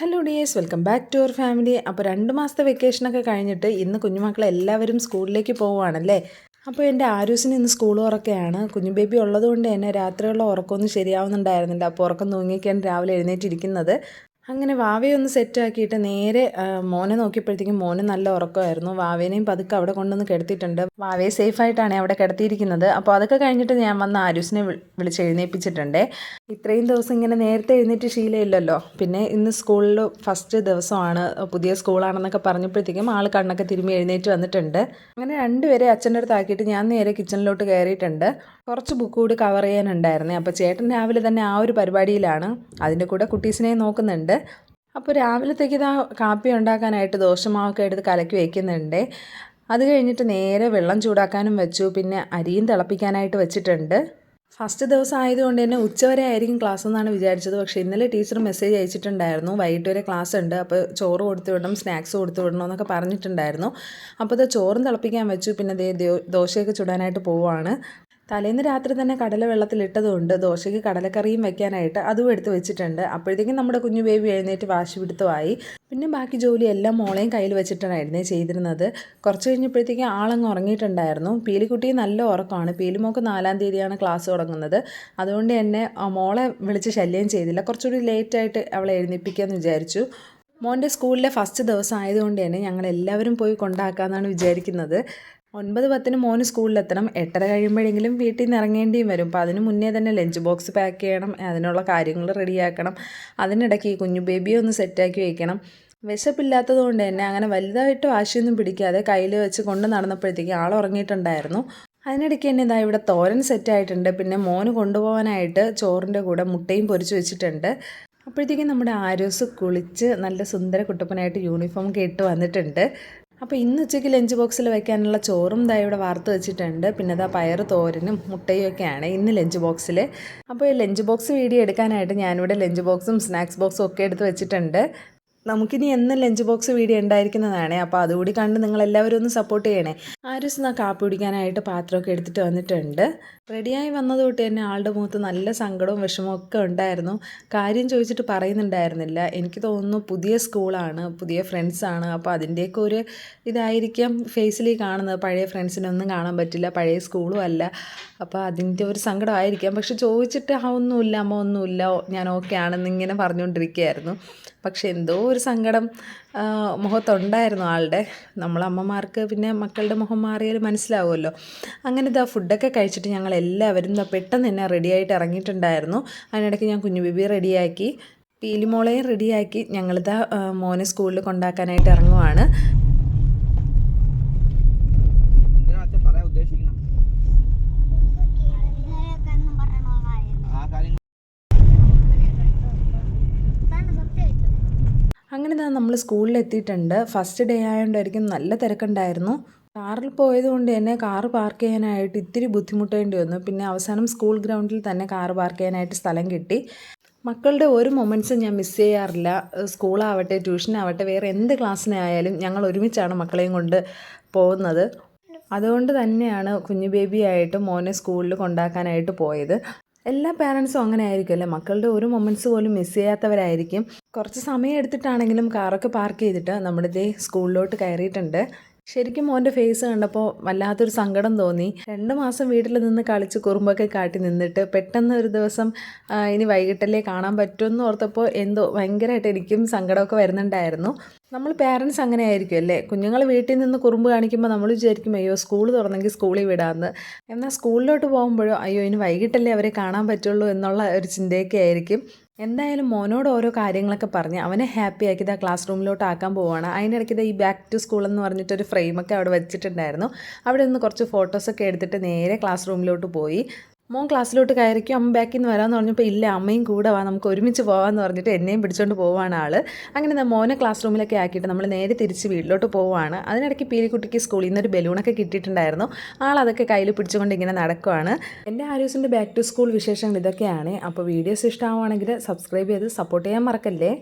Hello dears welcome back to our family അപ്പോൾ രണ്ട് മാസത്തെ വെക്കേഷനൊക്കെ കഴിഞ്ഞിട്ട് ഇന്ന് കുഞ്ഞുമക്കൾ എല്ലാവരും സ്കൂളിലേക്ക് പോവുകയാണല്ലേ? അപ്പോൾ എന്റെ ആരൂസിന് ഇന്ന് സ്കൂൾ ഉറക്കെയാണ്. കുഞ്ഞു ബേബി ഉള്ളതുകൊണ്ട് തന്നെ രാത്രിയുള്ള ഉറക്കമൊന്നും ശരിയാവുന്നുണ്ടായിരുന്നില്ല. അപ്പോൾ ഉറക്കം തൂങ്ങിയൊക്കെയാണ് രാവിലെ എഴുന്നേറ്റിരിക്കുന്നത്. അങ്ങനെ വാവയെ ഒന്ന് സെറ്റാക്കിയിട്ട് നേരെ മോനെ നോക്കിയപ്പോഴത്തേക്കും മോന് നല്ല ഉറക്കമായിരുന്നു. വാവേനെയും പതുക്കെ അവിടെ കൊണ്ടുവന്ന് കിടത്തിയിട്ടുണ്ട്. വാവയെ സേഫായിട്ടാണ് അവിടെ കിടത്തിയിരിക്കുന്നത്. അപ്പോൾ അതൊക്കെ കഴിഞ്ഞിട്ട് ഞാൻ വന്ന് ആരുസിനെ വിളി- വിളിച്ച് എഴുന്നേൽപ്പിച്ചിട്ടുണ്ട് ഇത്രയും ദിവസം ഇങ്ങനെ നേരത്തെ എഴുന്നേറ്റ് ശീലമില്ലല്ലോ. പിന്നെ ഇന്ന് സ്കൂളിൽ ഫസ്റ്റ് ദിവസമാണ്. പുതിയ സ്കൂളാണെന്നൊക്കെ പറഞ്ഞപ്പോഴത്തേക്കും ആൾ കണ്ണൊക്കെ തിരുമ്മി എഴുന്നേറ്റ് വന്നിട്ടുണ്ട്. അങ്ങനെ രണ്ടുപേരെ അച്ഛന്റെ അടുത്ത് ആക്കിയിട്ട് ഞാൻ നേരെ കിച്ചണിലോട്ട് കയറിയിട്ടുണ്ട്. കുറച്ച് ബുക്ക് കൂടി കവർ ചെയ്യാനുണ്ടായിരുന്നേ. അപ്പോൾ ചേട്ടൻ രാവിലെ തന്നെ ആ ഒരു പരിപാടിയിലാണ്. അതിന്റെ കൂടെ കുട്ടീസിനെ നോക്കുന്നുണ്ട്. അപ്പോൾ രാവിലത്തേക്ക് ഇതാ കാപ്പി ഉണ്ടാക്കാനായിട്ട് ദോശമാവൊക്കെ എടുത്ത് കലക്കി വയ്ക്കുന്നുണ്ട് അത് കഴിഞ്ഞിട്ട് നേരെ വെള്ളം ചൂടാക്കാനും വെച്ചു. പിന്നെ അരിയും തിളപ്പിക്കാനായിട്ട് വെച്ചിട്ടുണ്ട്. ഫസ്റ്റ് ദിവസം ആയതുകൊണ്ട് തന്നെ ഉച്ചവരെ ആയിരിക്കും ക്ലാസ് എന്നാണ് വിചാരിച്ചത്. പക്ഷേ ഇന്നലെ ടീച്ചർ മെസ്സേജ് അയച്ചിട്ടുണ്ടായിരുന്നു. വൈകിട്ട് വരെ ക്ലാസ് ഉണ്ട്. അപ്പോൾ ചോറ് കൊടുത്തു വിടണം സ്നാക്സ് കൊടുത്തു വിടണം എന്നൊക്കെ പറഞ്ഞിട്ടുണ്ടായിരുന്നു. അപ്പോൾ ഇത് ചോറും തിളപ്പിക്കാൻ വെച്ചു. പിന്നെ ദോശയൊക്കെ ചുടാനായിട്ട് പോവുകയാണ്. തലേന്ന് രാത്രി തന്നെ കടല വെള്ളത്തിലിട്ടതുകൊണ്ട് ദോശയ്ക്ക് കടലക്കറിയും വെക്കാനായിട്ട് അതും എടുത്ത് വെച്ചിട്ടുണ്ട്. അപ്പോഴത്തേക്കും നമ്മുടെ കുഞ്ഞു ബേബി എഴുന്നേറ്റ് വാശി പിടുത്തമായി. പിന്നെ ബാക്കി ജോലി എല്ലാം മോളെയും കയ്യിൽ വെച്ചിട്ടായിരുന്നേ ചെയ്തിരുന്നത്. കുറച്ച് കഴിഞ്ഞപ്പോഴത്തേക്കും ആളങ്ങ് ഉറങ്ങിയിട്ടുണ്ടായിരുന്നു. പീലിക്കുട്ടി നല്ല ഉറക്കമാണ്. പീലിമോക്ക് നാലാം തീയതിയാണ് ക്ലാസ് തുടങ്ങുന്നത്. അതുകൊണ്ട് തന്നെ മോളെ വിളിച്ച് ശല്യം ചെയ്തില്ല. കുറച്ചുകൂടി ലേറ്റായിട്ട് അവളെ എഴുന്നേൽപ്പിക്കാമെന്ന് വിചാരിച്ചു. മോന്റെ സ്കൂളിലെ ഫസ്റ്റ് ദിവസം ആയതുകൊണ്ട് തന്നെ ഞങ്ങളെല്ലാവരും പോയി കൊണ്ടാക്കാമെന്നാണ് വിചാരിക്കുന്നത്. ഒൻപത് പത്തിന് മോന് സ്കൂളിലെത്തണം. എട്ടര കഴിയുമ്പോഴെങ്കിലും വീട്ടിൽ നിന്ന് ഇറങ്ങേണ്ടിയും വരും. അപ്പോൾ അതിന് മുന്നേ തന്നെ ലഞ്ച് ബോക്സ് പാക്ക് ചെയ്യണം. അതിനുള്ള കാര്യങ്ങൾ റെഡിയാക്കണം അതിനിടയ്ക്ക് ഈ കുഞ്ഞു ബേബിയെ ഒന്ന് സെറ്റാക്കി വയ്ക്കണം വിശപ്പില്ലാത്തത് കൊണ്ട് തന്നെ അങ്ങനെ വലുതായിട്ട് വാശിയൊന്നും പിടിക്കാതെ കയ്യിൽ വെച്ച് കൊണ്ട് നടന്നപ്പോഴത്തേക്ക് ആൾ ഉറങ്ങിയിട്ടുണ്ടായിരുന്നു. അതിനിടയ്ക്ക് തന്നെ ഇതാ ഇവിടെ തോരൻ സെറ്റായിട്ടുണ്ട് പിന്നെ മോന് കൊണ്ടുപോകാനായിട്ട് ചോറിന്റെ കൂടെ മുട്ടയും പൊരിച്ച് വെച്ചിട്ടുണ്ട്. അപ്പോഴത്തേക്കും നമ്മുടെ ആരോസ് കുളിച്ച് നല്ല സുന്ദര കുട്ടപ്പനായിട്ട് യൂണിഫോം കേട്ട് വന്നിട്ടുണ്ട്. അപ്പോൾ ഇന്ന് ഉച്ചയ്ക്ക് ലഞ്ച് ബോക്സിൽ വെക്കാനുള്ള ചോറും ദാ ഇവിടെ വാർത്ത് വെച്ചിട്ടുണ്ട്. പിന്നെ ദാ പയർ തോരനും മുട്ടയും ഒക്കെയാണ് ഇന്ന് ലഞ്ച് ബോക്സിൽ അപ്പോൾ ഈ ലഞ്ച് ബോക്സ് വീഡിയോ എടുക്കാനായിട്ട് ഞാനിവിടെ ലഞ്ച് ബോക്സും സ്നാക്സ് ബോക്സും ഒക്കെ എടുത്ത് വെച്ചിട്ടുണ്ട്. നമുക്കിനി എന്നും ലഞ്ച് ബോക്സ് വീഡിയോ ഉണ്ടായിരിക്കുന്നതാണ്. അപ്പോൾ അതുകൂടി കണ്ട് നിങ്ങൾ എല്ലാവരും ഒന്ന് സപ്പോർട്ട് ചെയ്യണേ. ആരുസ് നാ കാപ്പി കുടിക്കാനായിട്ട് പാത്രമൊക്കെ എടുത്തിട്ട് വന്നിട്ടുണ്ട്. റെഡിയായി വന്നത് തൊട്ട് തന്നെ ആളുടെ മുഖത്ത് നല്ല സങ്കടവും വിഷമവും ഒക്കെ ഉണ്ടായിരുന്നു. കാര്യം ചോദിച്ചിട്ട് പറയുന്നുണ്ടായിരുന്നില്ല. എനിക്ക് തോന്നുന്നു പുതിയ സ്കൂളാണ് പുതിയ ഫ്രണ്ട്സാണ് അപ്പോൾ അതിന്റെയൊക്കെ ഒരു ഇതായിരിക്കാം ഫേസിൽ കാണുന്നത്. പഴയ ഫ്രണ്ട്സിനൊന്നും കാണാൻ പറ്റില്ല. പഴയ സ്കൂളും അല്ല. അപ്പോൾ അതിന്റെ ഒരു സങ്കടമായിരിക്കാം പക്ഷെ ചോദിച്ചിട്ട് ആ ഒന്നുമില്ല അമ്മ ഒന്നുമില്ല. ഞാൻ ഓക്കെ ആണെന്ന് ഇങ്ങനെ പറഞ്ഞുകൊണ്ടിരിക്കുകയായിരുന്നു. പക്ഷെ എന്തോ സങ്കടം ആ, മുഖത്തുണ്ടായിരുന്നു ആളുടെ. നമ്മളമ്മമാർക്ക് പിന്നെ മക്കളുടെ മുഖം മാറിയാൽ മനസ്സിലാവുമല്ലോ. അങ്ങനെ ഇതാ ഫുഡൊക്കെ കഴിച്ചിട്ട് ഞങ്ങൾ എല്ലാവരും പെട്ടെന്ന് തന്നെ റെഡിയായിട്ട് ഇറങ്ങിയിട്ടുണ്ടായിരുന്നു. അതിനിടയ്ക്ക് ഞാൻ കുഞ്ഞു ബിബി റെഡിയാക്കി പീലിമോളെയും റെഡിയാക്കി ഞങ്ങളിതാ മോനെ സ്കൂളിൽ കൊണ്ടാക്കാനായിട്ട് ഇറങ്ങുവാണ്. ഇതാ നമ്മൾ സ്കൂളിൽ എത്തിയിട്ടുണ്ട് ഫസ്റ്റ് ഡേ ആയതുകൊണ്ടായിരിക്കും നല്ല തിരക്കുണ്ടായിരുന്നു. കാറിൽ പോയതുകൊണ്ട് തന്നെ കാറ് പാർക്ക് ചെയ്യാനായിട്ട് ഇത്തിരി ബുദ്ധിമുട്ടേണ്ടി വന്നു. പിന്നെ അവസാനം സ്കൂൾ ഗ്രൗണ്ടിൽ തന്നെ കാർ പാർക്ക് ചെയ്യാനായിട്ട് സ്ഥലം കിട്ടി. മക്കളുടെ ഒരു മൊമെന്റ്സും ഞാൻ മിസ് ചെയ്യാറില്ല. സ്കൂളാവട്ടെ ട്യൂഷനാവട്ടെ വേറെ എന്ത് ക്ലാസ്സിനായാലും ഞങ്ങൾ ഒരുമിച്ചാണ് മക്കളെയും കൊണ്ട് പോകുന്നത്. അതുകൊണ്ട് തന്നെയാണ് കുഞ്ഞു ബേബിയായിട്ട് മോനെ സ്കൂളിൽ കൊണ്ടാക്കാനായിട്ട് പോയത്. എല്ലാ പാരൻസും അങ്ങനെ ആയിരിക്കുമല്ലേ? മക്കളുടെ ഒരു മൊമെന്റ്സ് പോലും മിസ് ചെയ്യാത്തവരായിരിക്കും. കുറച്ച് സമയം എടുത്തിട്ടാണെങ്കിലും കാറൊക്കെ പാർക്ക് ചെയ്തിട്ട് നമ്മുടെ ഇതേ സ്കൂളിലോട്ട് കയറിയിട്ടുണ്ട്. ശരിക്കും മോന്റെ ഫേസ് കണ്ടപ്പോൾ വല്ലാത്തൊരു സങ്കടം തോന്നി. രണ്ട് മാസം വീട്ടിൽ നിന്ന് കളിച്ച് കുറുമ്പൊക്കെ കാട്ടി നിന്നിട്ട് പെട്ടെന്ന് ഒരു ദിവസം ഇനി വൈകിട്ടല്ലേ കാണാൻ പറ്റുമെന്ന് ഓർത്തപ്പോൾ എന്തോ ഭയങ്കരമായിട്ട് എനിക്കും സങ്കടമൊക്കെ വരുന്നുണ്ടായിരുന്നു. നമ്മൾ പേരൻസ് അങ്ങനെ ആയിരിക്കും അല്ലേ? കുഞ്ഞുങ്ങൾ വീട്ടിൽ നിന്ന് കുറുമ്പ് കാണിക്കുമ്പോൾ നമ്മൾ വിചാരിക്കും അയ്യോ സ്കൂൾ തുറന്നെങ്കിൽ സ്കൂളിൽ വിടാമെന്ന് എന്നാൽ സ്കൂളിലോട്ട് പോകുമ്പോഴോ അയ്യോ ഇനി വൈകിട്ടല്ലേ അവരെ കാണാൻ പറ്റുള്ളൂ എന്നുള്ള ഒരു ചിന്തയൊക്കെ ആയിരിക്കും. എന്തായാലും മോനോട് ഓരോ കാര്യങ്ങളൊക്കെ പറഞ്ഞ് അവനെ ഹാപ്പി ആക്കി ആ ക്ലാസ് റൂമിലോട്ട് ആക്കാൻ പോവുകയാണ് അതിനിടയ്ക്ക് ഇത് ഈ ബാക്ക് ടു സ്കൂൾ എന്ന് പറഞ്ഞിട്ടൊരു ഫ്രെയിമൊക്കെ അവിടെ വെച്ചിട്ടുണ്ടായിരുന്നു. അവിടെ നിന്ന് കുറച്ച് ഫോട്ടോസൊക്കെ എടുത്തിട്ട് നേരെ ക്ലാസ് റൂമിലോട്ട് പോയി. മോൻ ക്ലാസ്സിലോട്ട് കയറിക്കും അമ്മ ബാക്കിൽ നിന്ന് വരാമെന്ന് പറഞ്ഞപ്പോൾ ഇല്ല അമ്മയും കൂടെ വാ നമുക്ക് ഒരുമിച്ച് പോകാമെന്ന് പറഞ്ഞിട്ട് എന്നെയും പിടിച്ചുകൊണ്ട് പോവാണ് ആൾ അങ്ങനെ മോനെ ക്ലാസ് റൂമിലൊക്കെ ആക്കിയിട്ട് നമ്മൾ നേരെ തിരിച്ച് വീട്ടിലോട്ട് പോവുകയാണ് അതിനിടയ്ക്ക് പീലിക്കുട്ടിക്ക് സ്കൂളിൽ നിന്ന് ഒരു ബലൂണൊക്കെ കിട്ടിയിട്ടുണ്ടായിരുന്നു. ആൾ അതൊക്കെ കയ്യിൽ പിടിച്ചുകൊണ്ട് ഇങ്ങനെ നടക്കുവാണ്. എന്റെ ആര്യൂസിന്റെ ബാക്ക് ടു സ്കൂൾ വിശേഷങ്ങൾ ഇതൊക്കെയാണ്. അപ്പോൾ വീഡിയോസ് ഇഷ്ടമാവുകയാണെങ്കിൽ സബ്സ്ക്രൈബ് ചെയ്ത് സപ്പോർട്ട് ചെയ്യാൻ മറക്കല്ലേ?